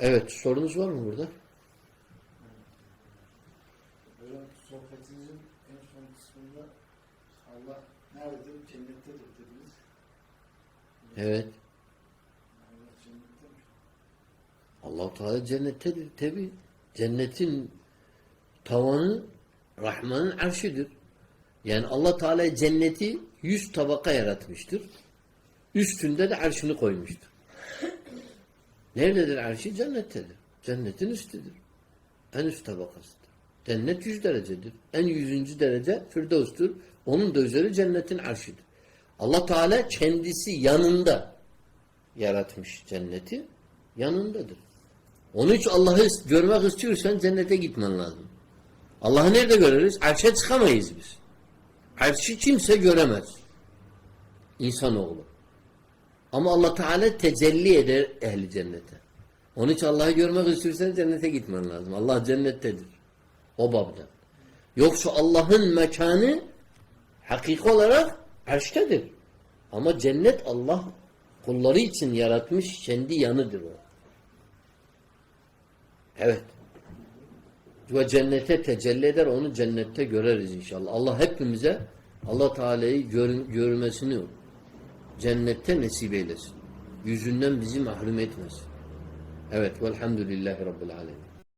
Evet sorunuz var mı burada? Hocam sohbetinizin en son kısmında Allah nerededir? Cennettedir dediniz. Evet. Allah cennette mi? allah Teala cennettedir tabi. Cennetin tavanı Rahman'ın arşidir. Yani allah Teala cenneti yüz tabaka yaratmıştır. Üstünde de arşını koymuştur. Nerededir arşi? Cennettedir. Cennetin üstüdür. En üst tabakasıdır. Cennet yüz derecedir. En yüzüncü derece Firdevs'tur. Onun da üzeri cennetin arşidir. Allah Teala kendisi yanında yaratmış cenneti. Yanındadır. Onun için Allah'ı görmek istiyorsan cennete gitmen lazım. Allah'ı nerede görürüz? Arşa çıkamayız biz. Arşı kimse göremez. İnsanoğlu. Ama Allah Teala tecelli eder ehli cennete. Onun için Allah'ı görmek istiyorsan cennete gitmen lazım. Allah cennettedir. O babda. Yoksa Allah'ın mekanı hakiki olarak arştedir. Ama cennet Allah kulları için yaratmış kendi yanıdır o. Evet. Ve cennete tecelli eder onu cennette göreriz inşallah. Allah hepimize Allah Teala'yı gör, görmesini cennette nasip eylesin. Yüzünden bizi mahrum etmesin. Evet. Velhamdülillahi Rabbil Alemin.